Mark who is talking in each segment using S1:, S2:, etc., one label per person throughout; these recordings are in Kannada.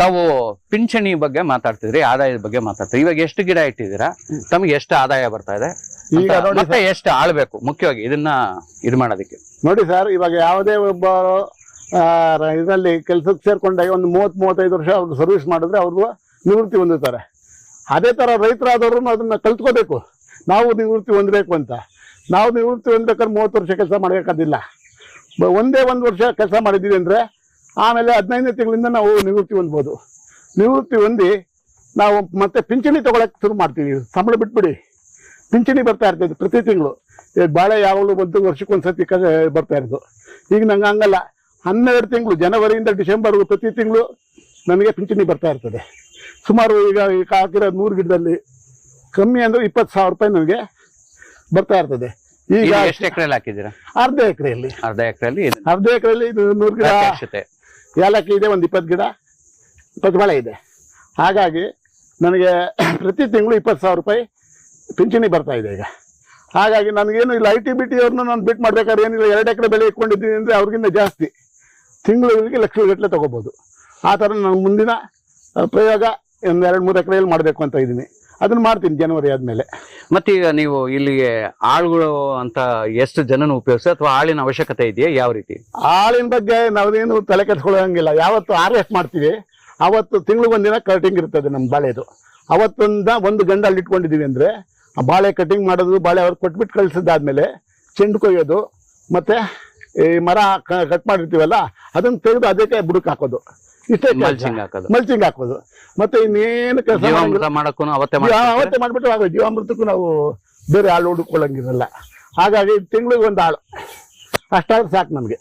S1: ತಾವು ಪಿಂಚಣಿ ಬಗ್ಗೆ ಮಾತಾಡ್ತಿದ್ರಿ ಆದಾಯದ ಬಗ್ಗೆ ಮಾತಾಡ್ತೀರಿ ಇವಾಗ ಎಷ್ಟು ಗಿಡ ಇಟ್ಟಿದ್ದೀರಾ? ತಮಗೆ ಎಷ್ಟು ಆದಾಯ ಬರ್ತಾ ಇದೆ?
S2: ಈಗ ನೋಡಿ
S1: ಮತ್ತೆ ಎಷ್ಟು ಆಳ್ಬೇಕು? ಮುಖ್ಯವಾಗಿ ಇದನ್ನ ಇದು ಮಾಡೋದಕ್ಕೆ.
S2: ನೋಡಿ ಸರ್ ಇವಾಗ ಯಾವುದೇ ಒಬ್ಬ ಇದರಲ್ಲಿ ಕೆಲಸಕ್ಕೆ ಸೇರ್ಕೊಂಡಾಗ ಒಂದು ಮೂವತ್ ಮೂವತ್ತೈದು ವರ್ಷ ಅವ್ರಿಗೆ ಸರ್ವಿಸ್ ಮಾಡಿದ್ರೆ ಅವ್ರು ನಿವೃತ್ತಿ ಹೊಂದುತ್ತಾರೆ. ಅದೇ ತರ ರೈತರಾದವರು ಅದನ್ನ ಕಲ್ತ್ಕೋಬೇಕು. ನಾವು ನಿವೃತ್ತಿ ಹೊಂದಬೇಕು ಅಂತ. ನಾವು ನಿವೃತ್ತಿ ಹೊಂದ್ಬೇಕಾದ್ರೆ ಮೂವತ್ತು ವರ್ಷ ಕೆಲಸ ಮಾಡಬೇಕಾದಿಲ್ಲ. ಒಂದೇ ಒಂದು ವರ್ಷ ಕೆಲಸ ಮಾಡಿದ್ದೀವಿ ಅಂದ್ರೆ ಆಮೇಲೆ ಹದಿನೈದನೇ ತಿಂಗಳಿಂದ ನಾವು ನಿವೃತ್ತಿ ಹೊಂದ್ಬೋದು. ನಿವೃತ್ತಿ ಹೊಂದಿ ನಾವು ಮತ್ತೆ ಪಿಂಚಣಿ ತಗೊಳಕ್ ಶುರು ಮಾಡ್ತೀವಿ. ಸಂಬಳ ಬಿಟ್ಬಿಡಿ. ಪಿಂಚಣಿ ಬರ್ತಾ ಇರ್ತದೆ ಪ್ರತಿ ತಿಂಗಳು. ಬಾಳೆ ಯಾವಾಗಲೂ ಒಂದು ವರ್ಷಕ್ಕೊಂದ್ಸತಿ ಕ ಬರ್ತಾ ಇರೋದು. ಈಗ ನಂಗೆ ಹಂಗಲ್ಲ. ಹನ್ನೆರಡು ತಿಂಗಳು ಜನವರಿಯಿಂದ ಡಿಸೆಂಬರ್ಗೂ ಪ್ರತಿ ತಿಂಗಳು ನನಗೆ ಪಿಂಚಣಿ ಬರ್ತಾ ಇರ್ತದೆ. ಸುಮಾರು ಈಗ ಈಗ ಹಾಕಿರೋ ನೂರು ಗಿಡದಲ್ಲಿ ಕಮ್ಮಿ ಅಂದ್ರೆ ಇಪ್ಪತ್ತು ಸಾವಿರ ರೂಪಾಯಿ ನನಗೆ ಬರ್ತಾ ಇರ್ತದೆ. ಈಗ
S1: ಎಷ್ಟು ಎಕರೆಯಲ್ಲಿ ಹಾಕಿದ್ದೀರಾ?
S2: ಅರ್ಧ ಎಕರೆಯಲ್ಲಿ.
S1: ಅರ್ಧ ಎಕರೆಯಲ್ಲಿ
S2: ಅರ್ಧ ಎಕರೆಯಲ್ಲಿ ಇದು ನೂರು ಗಿಡ. ಏಲಕ್ಕಿ ಇದೆ, ಒಂದು ಇಪ್ಪತ್ತು ಗಿಡ, ಇಪ್ಪತ್ತು ಬಾಳೆ ಇದೆ. ಹಾಗಾಗಿ ನನಗೆ ಪ್ರತಿ ತಿಂಗಳು ಇಪ್ಪತ್ತು ಸಾವಿರ ರೂಪಾಯಿ ಪಿಂಚಣಿ ಬರ್ತಾ ಇದೆ ಈಗ. ಹಾಗಾಗಿ ನನಗೇನು ಇಲ್ಲ ಐ ಟಿ ಬಿ ಟಿ ಅವ್ರನ್ನ ನಾನು ಬಿಟ್ಟು ಮಾಡ್ಬೇಕಾದ್ರೆ ಏನಿಲ್ಲ, ಎರಡು ಎಕರೆ ಬೆಳೆ ಇಟ್ಕೊಂಡಿದ್ದೀನಿ ಅಂದರೆ ಅವ್ರಿಗಿಂತ ಜಾಸ್ತಿ. ತಿಂಗಳಿಗೆ ಲಕ್ಷಗಟ್ಟಲೆ ತೊಗೋಬೋದು. ಆ ಥರ ನಾನು ಮುಂದಿನ ಪ್ರಯೋಗ ಒಂದು ಎರಡು ಮೂರು ಎಕರೆಯಲ್ಲಿ ಮಾಡಬೇಕು ಅಂತ ಇದ್ದೀನಿ. ಅದನ್ನು ಮಾಡ್ತೀನಿ ಜನವರಿ ಆದ್ಮೇಲೆ.
S1: ಮತ್ತೆ ಈಗ ನೀವು ಇಲ್ಲಿಗೆ ಆಳುಗಳು ಅಂತ ಎಷ್ಟು ಜನನ ಉಪಯೋಗಿಸಿ ಅಥವಾ ಆಳಿನ ಅವಶ್ಯಕತೆ ಇದೆಯಾ? ಯಾವ ರೀತಿ?
S2: ಆಳಿನ ಬಗ್ಗೆ ನಾವೇನು ತಲೆ ಕೆಡ್ಸ್ಕೊಳ್ಳೋಂಗಿಲ್ಲ. ಯಾವತ್ತು ಹಾರ್ವೆಸ್ಟ್ ಮಾಡ್ತೀವಿ ಅವತ್ತು ಒಂದಿನ ಕಟಿಂಗ್ ಇರ್ತದೆ ನಮ್ಮ ಬಾಳೆದು. ಅವತ್ತೊಂದ ಒಂದು ಗಂಡ ಅಲ್ಲಿ ಇಟ್ಕೊಂಡಿದೀವಿ ಅಂದ್ರೆ ಆ ಬಾಳೆ ಕಟಿಂಗ್ ಮಾಡೋದು ಬಾಳೆ ಅವ್ರು ಕೊಟ್ಬಿಟ್ಟು ಕಳಿಸಿದಾದ್ಮೇಲೆ ಚೆಂಡು ಕೊಯ್ಯೋದು ಮತ್ತೆ ಈ ಮರ ಕಟ್ ಮಾಡಿರ್ತೀವಲ್ಲ ಅದನ್ನ ತೆಗೆದು ಅದಕ್ಕೆ ಬುಡಕ್ ಹಾಕೋದು. ಇಷ್ಟೇ
S1: ಮಲ್ಚಿಂಗ್ ಹಾಕೋದು.
S2: ಮಲ್ಚಿಂಗ್ ಹಾಕೋದು ಮತ್ತೆ ಇನ್ನೇನು ಕೆಲಸ
S1: ಜೀವಾಮೃತ ಮಾಡಕ್ಕೂ ಅವತ್ತೇ?
S2: ಅವತ್ತೇ ಮಾಡ್ಬಿಟ್ಟು ಆಗ ಜೀವಾಮೃತಕ್ಕೂ ನಾವು ಬೇರೆ ಆಳು ಹುಡುಕೊಳ್ಳಂಗಿರಲ್ಲ ಹಾಗಾಗಿ ತಿಂಗಳಿಗೆ ಒಂದು ಆಳು ಅಷ್ಟಾದ್ರೆ ಸಾಕು ನಮ್ಗೆ.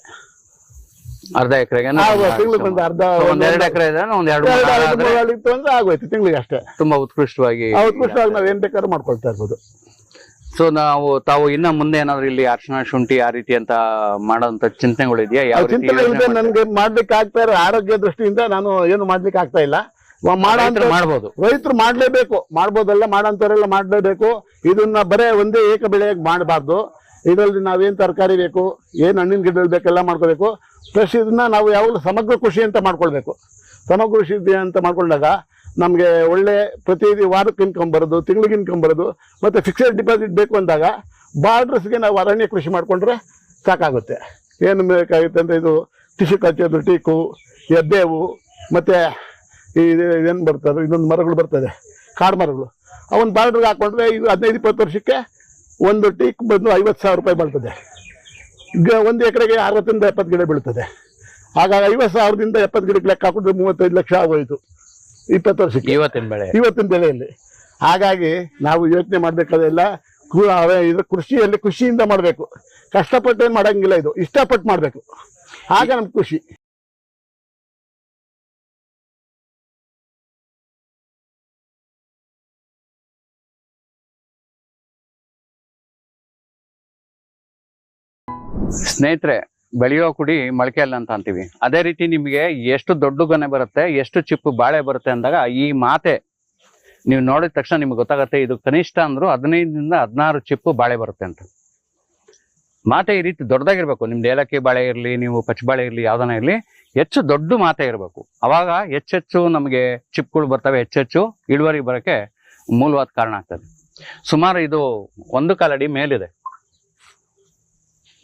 S1: ಅರ್ಧ ಎಕರೆಗೆ
S2: ತಿಂಗಳಿಗೆ ಒಂದು ಅರ್ಧ
S1: ಒಂದ್ ಎರಡು ಎಕರೆ ಇದೆ ಒಂದು ಎರಡು
S2: ಇತ್ತು ಅಂದ್ರೆ ಆಗೋಯ್ತು ತಿಂಗಳಿಗೆ ಅಷ್ಟೇ.
S1: ತುಂಬಾ ಉತ್ಕೃಷ್ಟವಾಗಿ
S2: ಉತ್ಕೃಷ್ಟವಾಗಿ ನಾವ್ ಏನ್ ಬೇಕಾದ್ರೂ ಮಾಡ್ಕೊಳ್ತಾ ಇರ್ಬೋದು.
S1: ಸೊ ನಾವು ತಾವು ಇನ್ನ ಮುಂದೆ ಏನಾದ್ರು ಇಲ್ಲಿ ಅರ್ಶನ ಶುಂಠಿ ಆ ರೀತಿ ಅಂತ ಮಾಡೋಂತ ಚಿಂತನೆಗಳು ಇದೆಯಾ? ಯಾವ ರೀತಿ
S2: ಚಿಂತನೆ ನನ್ಗೆ ಮಾಡ್ಲಿಕ್ಕೆ ಆಗ್ತಾ ಇರೋ ಆರೋಗ್ಯ ದೃಷ್ಟಿಯಿಂದ ನಾನು ಏನು ಮಾಡ್ಲಿಕ್ಕೆ ಆಗ್ತಾ ಇಲ್ಲ. ಮಾಡಬಹುದು ಮಾಡೋ
S1: ರೈತರು
S2: ಅಂತ-
S1: ಮಾಡ್ಬೋದು.
S2: ರೈತರು ಮಾಡ್ಲೇಬೇಕು. ಮಾಡ್ಬೋದಲ್ಲ ಮಾಡಂತವರೆಲ್ಲ ಮಾಡ್ಲೇಬೇಕು. ಇದನ್ನ ಬರೇ ಒಂದೇ ಏಕ ಬೆಳೆಯಾಗಿ ಮಾಡಬಾರ್ದು. ಇದರಲ್ಲಿ ನಾವೇನ್ ತರಕಾರಿ ಬೇಕು ಏನ್ ಹಣ್ಣಿನ ಗಿಡಗಳು ಬೇಕೆಲ್ಲ ಮಾಡ್ಕೋಬೇಕು. ಪ್ಲಸ್ ಇದನ್ನ ನಾವು ಯಾವಾಗಲೂ ಸಮಗ್ರ ಕೃಷಿ ಅಂತ ಮಾಡ್ಕೊಳ್ಬೇಕು. ಸಮಗ್ರ ಕೃಷಿ ಅಂತ ಮಾಡ್ಕೊಂಡಾಗ ನಮಗೆ ಒಳ್ಳೆ ಪ್ರತಿ ವಾರಕ್ಕೆ ಇನ್ಕಮ್ ಬರೋದು, ತಿಂಗಳಿಗೆ ಇನ್ಕಮ್ ಬರೋದು, ಮತ್ತೆ ಫಿಕ್ಸೆಡ್ ಡಿಪಾಸಿಟ್ ಬೇಕು ಅಂದಾಗ ಬಾರ್ಡ್ರಸ್ಗೆ ನಾವು ಅರಣ್ಯ ಕೃಷಿ ಮಾಡಿಕೊಂಡ್ರೆ ಸಾಕಾಗುತ್ತೆ. ಏನು ಬೇಕಾಗುತ್ತೆ ಅಂದರೆ ಇದು ಟಿಶು ಕಲ್ಚರ್ ಟೀಕು, ಎದ್ದೇವು, ಮತ್ತು ಈ ಏನು ಬರ್ತದೆ ಇನ್ನೊಂದು ಮರಗಳು ಬರ್ತದೆ, ಕಾಡು ಮರಗಳು. ಅವನ್ನ ಬಾರ್ಡ್ರಿಗೆ ಹಾಕೊಂಡ್ರೆ ಇದು ಹದಿನೈದು, ಇಪ್ಪತ್ತು ವರ್ಷಕ್ಕೆ ಒಂದು ಟೀಕ್ ಬಂದು ಐವತ್ತು ಸಾವಿರ ರೂಪಾಯಿ ಬರ್ತದೆ. ಈಗ ಒಂದು ಎಕರೆಗೆ ಅರವತ್ತರಿಂದ ಎಪ್ಪತ್ತು ಗಿಡ ಬೀಳ್ತದೆ. ಹಾಗಾಗಿ ಐವತ್ತು ಸಾವಿರದಿಂದ ಎಪ್ಪತ್ತು ಗಿಡಕ್ಕೆ ಲೆಕ್ಕ ಹಾಕಿದ್ರೆ ಮೂವತ್ತೈದು ಲಕ್ಷ ಆಗೋಯ್ತು. ಇಪ್ಪತ್ತು ವರ್ಷಕ್ಕೆ.
S1: ಇವತ್ತಿನ ಬೆಳೆ.
S2: ಇವತ್ತಿನ ಬೆಳೆಯಲ್ಲಿ. ಹಾಗಾಗಿ ನಾವು ಯೋಚನೆ ಮಾಡ್ಬೇಕಾದೆಲ್ಲ ಇದು ಕೃಷಿಯಲ್ಲಿ ಖುಷಿಯಿಂದ ಮಾಡಬೇಕು. ಕಷ್ಟಪಟ್ಟೇನು ಮಾಡಂಗಿಲ್ಲ ಇದು. ಇಷ್ಟಪಟ್ಟು ಮಾಡಬೇಕು. ಆಗ ನಮ್ಗೆ ಖುಷಿ.
S1: ಸ್ನೇಹಿತರೆ ಬೆಳೆಯೋ ಕುಡಿ ಮೊಳಕೆ ಅಲ್ಲ ಅಂತ ಅಂತೀವಿ. ಅದೇ ರೀತಿ ನಿಮಗೆ ಎಷ್ಟು ದೊಡ್ಡ ಗೊನೆ ಬರುತ್ತೆ, ಎಷ್ಟು ಚಿಪ್ಪು ಬಾಳೆ ಬರುತ್ತೆ ಅಂದಾಗ ಈ ಮಾತೆ ನೀವು ನೋಡಿದ ತಕ್ಷಣ ನಿಮ್ಗೆ ಗೊತ್ತಾಗತ್ತೆ, ಇದು ಕನಿಷ್ಠ ಅಂದ್ರು ಹದಿನೈದರಿಂದ ಹದಿನಾರು ಚಿಪ್ಪು ಬಾಳೆ ಬರುತ್ತೆ ಅಂತ. ಮಾತೆ ಈ ರೀತಿ ದೊಡ್ಡದಾಗಿರ್ಬೇಕು. ನಿಮ್ದು ಏಲಕ್ಕಿ ಬಾಳೆ ಇರಲಿ, ನೀವು ಪಚ್ಚ ಬಾಳೆ ಇರಲಿ, ಯಾವ್ದನ ಇರಲಿ, ಹೆಚ್ಚು ದೊಡ್ಡ ಮಾತೆ ಇರಬೇಕು. ಅವಾಗ ಹೆಚ್ಚೆಚ್ಚು ನಮಗೆ ಚಿಪ್ಪುಗಳು ಬರ್ತವೆ, ಹೆಚ್ಚೆಚ್ಚು ಇಳುವರಿ ಬರೋಕ್ಕೆ ಮೂಲವಾದ ಕಾರಣ ಆಗ್ತದೆ. ಸುಮಾರು ಇದು ಒಂದು ಕಾಲಡಿ ಮೇಲಿದೆ.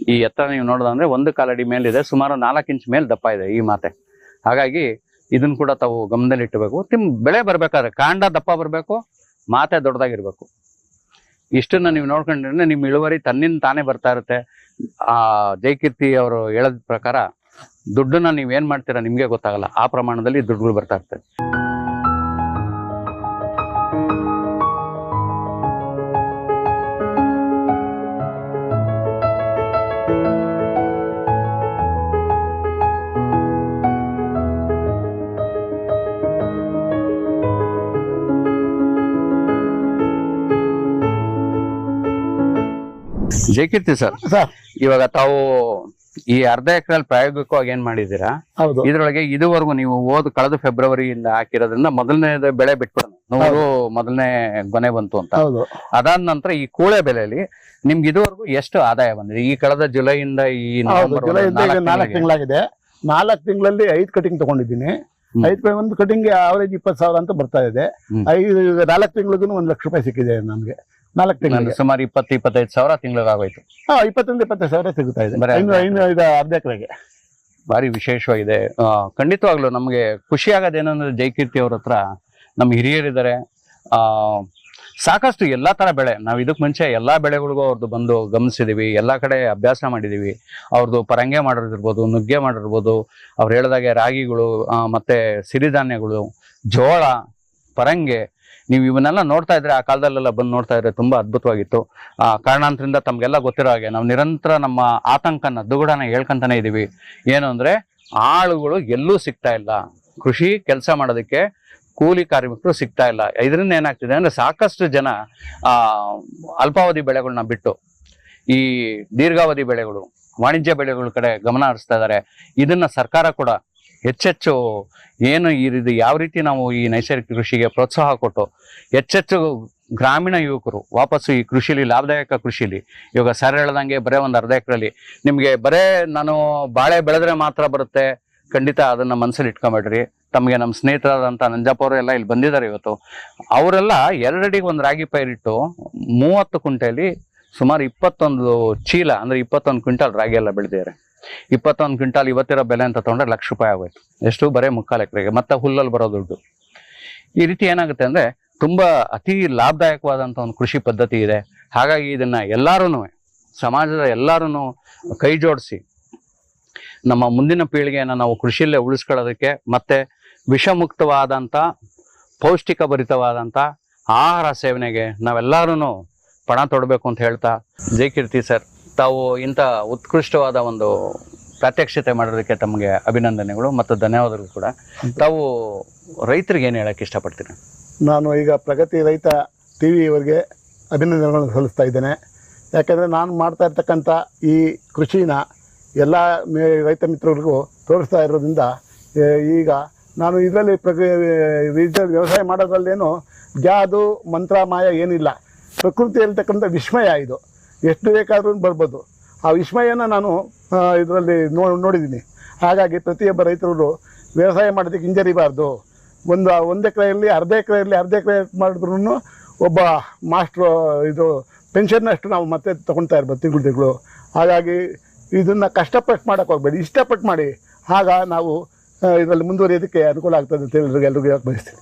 S1: ಈ ಎತ್ತರ ನೀವು ನೋಡೋದಂದ್ರೆ ಒಂದು ಕಾಲಡಿ ಮೇಲಿದೆ, ಸುಮಾರು ನಾಲ್ಕು ಇಂಚ್ ಮೇಲೆ ದಪ್ಪ ಇದೆ ಈ ಮಾತೆ. ಹಾಗಾಗಿ ಇದನ್ನ ಕೂಡ ತಾವು ಗಮನದಲ್ಲಿ ಇಟ್ಟಬೇಕು. ತಿಮ್, ಬೆಳೆ ಬರ್ಬೇಕಾದ್ರೆ ಕಾಂಡ ದಪ್ಪ ಬರಬೇಕು, ಮಾತೆ ದೊಡ್ಡದಾಗಿರ್ಬೇಕು. ಇಷ್ಟನ್ನ ನೀವು ನೋಡ್ಕೊಂಡ್ರೆ ನಿಮ್ ಇಳುವರಿ ತನ್ನಿಂದ ತಾನೇ ಬರ್ತಾ ಇರುತ್ತೆ. ಆ, ಜಯಕೀರ್ತಿ ಅವರು ಹೇಳದ ಪ್ರಕಾರ ದುಡ್ಡನ್ನ ನೀವ್ ಏನ್ ಮಾಡ್ತೀರಾ ನಿಮ್ಗೆ ಗೊತ್ತಾಗಲ್ಲ. ಆ ಪ್ರಮಾಣದಲ್ಲಿ ದುಡ್ಡುಗಳು ಬರ್ತಾ ಇರ್ತದೆ ಜಯಕೀರ್ತಿ ಸರ್.
S2: ಸರ್.
S1: ಇವಾಗ ತಾವು ಈ ಅರ್ಧ ಎಕರೆಯಲ್ಲಿ ಪ್ರಾಯೋಗಿಕವಾಗಿ ಏನ್ ಮಾಡಿದೀರಾ
S2: ಹೌದು.
S1: ಇದ್ರೊಳಗೆ ಇದುವರೆಗೂ ನೀವು ಓದ್ ಕಳೆದ ಫೆಬ್ರವರಿಯಿಂದ ಹಾಕಿರೋದ್ರಿಂದ ಮೊದಲನೇ ಬೆಳೆ ಬಿಟ್ಬಿಡೋಣ ನೂರು ಮೊದಲನೇ ಗೊನೆ ಬಂತು ಅಂತ.
S2: ಹೌದು.
S1: ಅದಾದ ನಂತರ ಈ ಕೂಳೆ ಬೆಲೆಯಲ್ಲಿ ನಿಮ್ಗೆ ಇದುವರೆಗೂ ಎಷ್ಟು ಆದಾಯ ಬಂದಿದೆ? ಈ ಕಳೆದ ಜುಲೈಯಿಂದ ಈ
S2: ಹೌದು
S1: ನವೆಂಬರ್
S2: ಜುಲೈ
S1: ವರೆಗೆ ನಾಲ್ಕು
S2: ನಾಲ್ಕು
S1: ತಿಂಗಳಿಗೆ.
S2: ತಿಂಗಳಾಗಿದೆ. ನಾಲ್ಕು ತಿಂಗಳಲ್ಲಿ ಐದು ಕಟಿಂಗ್ ತಗೊಂಡಿದ್ದೀನಿ.
S1: ಹ್ಮ್.
S2: ಐದು ರೂಪಾಯಿ ಒಂದು ಕಟಿಂಗ್ ಅವರೇಜ್ ಇಪ್ಪತ್ತು ಸಾವಿರ ಅಂತ ಬರ್ತಾ ಇದೆ.
S1: ಹ್ಮ್.
S2: ಐದು ನಾಲ್ಕು ತಿಂಗಳಿಗೂ ಒಂದು ಲಕ್ಷ ರೂಪಾಯಿ ಸಿಕ್ಕಿದೆ ನಮಗೆ. ನಾಲ್ಕು ತಿಂಗಳು
S1: ಸುಮಾರು ಇಪ್ಪತ್ತು ಇಪ್ಪತ್ತೈದು ಸಾವಿರ ತಿಂಗಳಿಗೆ ಆಗೋಯ್ತು
S2: ಹಾ ಇಪ್ಪತ್ತೊಂದು ಇಪ್ಪತ್ತೈದು ಸಾವಿರ ಸಿಗುತ್ತಾ ಇದೆ.
S1: ಅರ್ಧ
S2: ಎಕರೆಗೆ.
S1: ಭಾರಿ ವಿಶೇಷವಾಗಿದೆ. ಖಂಡಿತವಾಗ್ಲೂ ನಮಗೆ ಖುಷಿ ಆಗೋದೇನಂದ್ರೆ ಜೈಕೀರ್ತಿ ಅವ್ರ ಹತ್ರ ನಮ್ಮ ಹಿರಿಯರಿದ್ದಾರೆ. ಆ ಸಾಕಷ್ಟು ಎಲ್ಲಾ ತರ ಬೆಳೆ ನಾವು ಇದಕ್ ಮುಂಚೆ ಎಲ್ಲಾ ಬೆಳೆಗಳಿಗೂ ಅವ್ರದ್ದು ಬಂದು ಗಮನಿಸಿದೀವಿ. ಎಲ್ಲಾ ಕಡೆ ಅಭ್ಯಾಸ ಮಾಡಿದೀವಿ. ಅವ್ರದ್ದು ಪರಂಗೆ ಮಾಡಿರ್ಬೋದು ನುಗ್ಗೆ ಮಾಡಿರ್ಬೋದು. ಅವ್ರು ಹೇಳಿದಾಗೆ ರಾಗಿಗಳು ಮತ್ತೆ ಸಿರಿಧಾನ್ಯಗಳು ಜೋಳ ಪರಂಗೆ ನೀವು ಇವನ್ನೆಲ್ಲ ನೋಡ್ತಾ ಇದ್ರೆ ಆ ಕಾಲದಲ್ಲೆಲ್ಲ ಬಂದು ನೋಡ್ತಾ ಇದ್ರೆ ತುಂಬಾ ಅದ್ಭುತವಾಗಿತ್ತು. ಆ ಕಾರಣಾಂತರಿಂದ ತಮ್ಗೆಲ್ಲ ಗೊತ್ತಿರೋ ಹಾಗೆ ನಾವು ನಿರಂತರ ನಮ್ಮ ಆತಂಕನ ದುಗುಡನ ಹೇಳ್ಕೊಂತಾನೆ ಇದೀವಿ. ಏನು ಅಂದ್ರೆ ಆಳುಗಳು ಎಲ್ಲೂ ಸಿಗ್ತಾ ಇಲ್ಲ. ಕೃಷಿ ಕೆಲಸ ಮಾಡೋದಕ್ಕೆ ಕೂಲಿ ಕಾರ್ಮಿಕರು ಸಿಗ್ತಾ ಇಲ್ಲ. ಇದರಿಂದ ಏನಾಗ್ತಿದೆ ಅಂದ್ರೆ ಸಾಕಷ್ಟು ಜನ ಅಲ್ಪಾವಧಿ ಬೆಳೆಗಳನ್ನ ಬಿಟ್ಟು, ಈ ದೀರ್ಘಾವಧಿ ಬೆಳೆಗಳು, ವಾಣಿಜ್ಯ ಬೆಳೆಗಳ ಕಡೆ ಗಮನ ಹರಿಸ್ತಾ ಇದ್ದಾರೆ ಇದನ್ನ ಸರ್ಕಾರ ಕೂಡ ಹೆಚ್ಚೆಚ್ಚು ಏನು ಈ ರೀತಿ ಯಾವ ರೀತಿ ನಾವು ಈ ನೈಸರ್ಗಿಕ ಕೃಷಿಗೆ ಪ್ರೋತ್ಸಾಹ ಕೊಟ್ಟು ಹೆಚ್ಚೆಚ್ಚು ಗ್ರಾಮೀಣ ಯುವಕರು ವಾಪಸ್ಸು ಈ ಕೃಷಿಲಿ ಲಾಭದಾಯಕ ಕೃಷಿಲಿ, ಇವಾಗ ಸರ್ ಹೇಳ್ದಂಗೆ ಬರೇ ಒಂದು ಅರ್ಧ ಎಕರೆಲಿ, ನಿಮಗೆ ಬರೇ ನಾನು ಬಾಳೆ ಬೆಳೆದ್ರೆ ಮಾತ್ರ ಬರುತ್ತೆ, ಖಂಡಿತ ಅದನ್ನು ಮನಸ್ಸಲ್ಲಿ ಇಟ್ಕೊಂಬೇಡ್ರಿ. ತಮಗೆ ನಮ್ಮ ಸ್ನೇಹಿತರಾದಂಥ ನಂಜಪ್ಪವರು ಎಲ್ಲ ಇಲ್ಲಿ ಬಂದಿದ್ದಾರೆ ಇವತ್ತು. ಅವರೆಲ್ಲ ಎರಡಡಿಗೆ ಒಂದು ರಾಗಿ ಪೈರಿಟ್ಟು ಮೂವತ್ತು ಕುಂಟೆಯಲ್ಲಿ ಸುಮಾರು ಇಪ್ಪತ್ತೊಂದು ಚೀಲ, ಅಂದರೆ ಇಪ್ಪತ್ತೊಂದು ಕ್ವಿಂಟಲ್ ರಾಗಿ ಎಲ್ಲ ಬೆಳೆದಿದ್ದಾರೆ. ಇಪ್ಪತ್ತೊಂದು ಕ್ವಿಂಟಾಲ್ ಇವತ್ತಿರೋ ಬೆಲೆ ಅಂತ ತಗೊಂಡ್ರೆ ಲಕ್ಷ ರೂಪಾಯಿ ಆಗೋಯ್ತು. ಎಷ್ಟು? ಬರೀ ಮುಕ್ಕಾಲು ಎಕರೆಗೆ. ಮತ್ತೆ ಹುಲ್ಲಲ್ಲಿ ಬರೋ ದುಡ್ಡು. ಈ ರೀತಿ ಏನಾಗುತ್ತೆ ಅಂದ್ರೆ ತುಂಬಾ ಅತಿ ಲಾಭದಾಯಕವಾದಂಥ ಒಂದು ಕೃಷಿ ಪದ್ಧತಿ ಇದೆ. ಹಾಗಾಗಿ ಇದನ್ನ ಎಲ್ಲಾರು ಸಮಾಜದ ಎಲ್ಲಾರು ಕೈ ಜೋಡಿಸಿ, ನಮ್ಮ ಮುಂದಿನ ಪೀಳಿಗೆಯನ್ನು ನಾವು ಕೃಷಿಯಲ್ಲೇ ಉಳಿಸ್ಕೊಳ್ಳೋದಕ್ಕೆ ಮತ್ತೆ ವಿಷಮುಕ್ತವಾದಂಥ ಪೌಷ್ಟಿಕ ಭರಿತವಾದಂಥ ಆಹಾರ ಸೇವನೆಗೆ ನಾವೆಲ್ಲರೂ ಪಣ ತೊಡಬೇಕು ಅಂತ ಹೇಳ್ತಾ ಜೈ ಕೀರ್ತಿ ಸರ್. ತಾವು ಇಂಥ ಉತ್ಕೃಷ್ಟವಾದ ಒಂದು ಪ್ರಾತ್ಯಕ್ಷತೆ ಮಾಡೋದಕ್ಕೆ ತಮಗೆ ಅಭಿನಂದನೆಗಳು ಮತ್ತು ಧನ್ಯವಾದಗಳು ಕೂಡ. ತಾವು ರೈತರಿಗೆ ಏನು ಹೇಳಕ್ಕೆ ಇಷ್ಟಪಡ್ತೀರಿ?
S2: ನಾನು ಈಗ ಪ್ರಗತಿ ರೈತ ಟಿ ವಿಯವರಿಗೆ ಅಭಿನಂದನೆಗಳನ್ನು ಸಲ್ಲಿಸ್ತಾ ಇದ್ದೇನೆ. ಯಾಕೆಂದರೆ ನಾನು ಮಾಡ್ತಾ ಇರ್ತಕ್ಕಂಥ ಈ ಕೃಷಿನ ಎಲ್ಲ ರೈತ ಮಿತ್ರರಿಗೂ ತೋರಿಸ್ತಾ ಇರೋದ್ರಿಂದ ಈಗ ನಾನು ಇದರಲ್ಲಿ ಪ್ರಗ ವ್ಯವಸಾಯ ಮಾಡೋದ್ರಲ್ಲೇನು ಜಾದು, ಮಂತ್ರ, ಮಾಯ ಏನಿಲ್ಲ. ಪ್ರಕೃತಿಯಲ್ಲಿರ್ತಕ್ಕಂಥ ವಿಸ್ಮಯ ಇದು. ಎಷ್ಟು ಬೇಕಾದ್ರೂ ಬರ್ಬೋದು. ಆ ವಿಸ್ಮಯನ ನಾನು ಇದರಲ್ಲಿ ನೋ, ನೋಡಿದ್ದೀನಿ. ಹಾಗಾಗಿ ಪ್ರತಿಯೊಬ್ಬ ರೈತರು ವ್ಯವಸಾಯ ಮಾಡೋದಕ್ಕೆ ಹಿಂಜರಿಬಾರ್ದು. ಒಂದು ಒಂದು ಎಕರೆಯಲ್ಲಿ, ಅರ್ಧ ಎಕರೆಯಲ್ಲಿ, ಅರ್ಧ ಎಕರೆ ಮಾಡಿದ್ರು ಒಬ್ಬ ಮಾಸ್ಟ್ರು, ಇದು ಪೆನ್ಷನ್ನಷ್ಟು ನಾವು ಮತ್ತೆ ತೊಗೊಳ್ತಾ ಇರ್ಬೋದು ತಿಂಗಳು ತಿಂಗಳು. ಹಾಗಾಗಿ ಇದನ್ನು ಕಷ್ಟಪಟ್ಟು ಮಾಡೋಕೆ ಹೋಗ್ಬೇಡಿ, ಇಷ್ಟಪಟ್ಟು ಮಾಡಿ. ಆಗ ನಾವು ಇದರಲ್ಲಿ ಮುಂದುವರಿಯೋದಕ್ಕೆ ಅನುಕೂಲ ಆಗ್ತದೆ ಅಂತ ಹೇಳಿದ್ರೆ ಎಲ್ರಿಗೂ ಹೇಳಕ್ಕೆ ಬಯಸ್ತೀನಿ.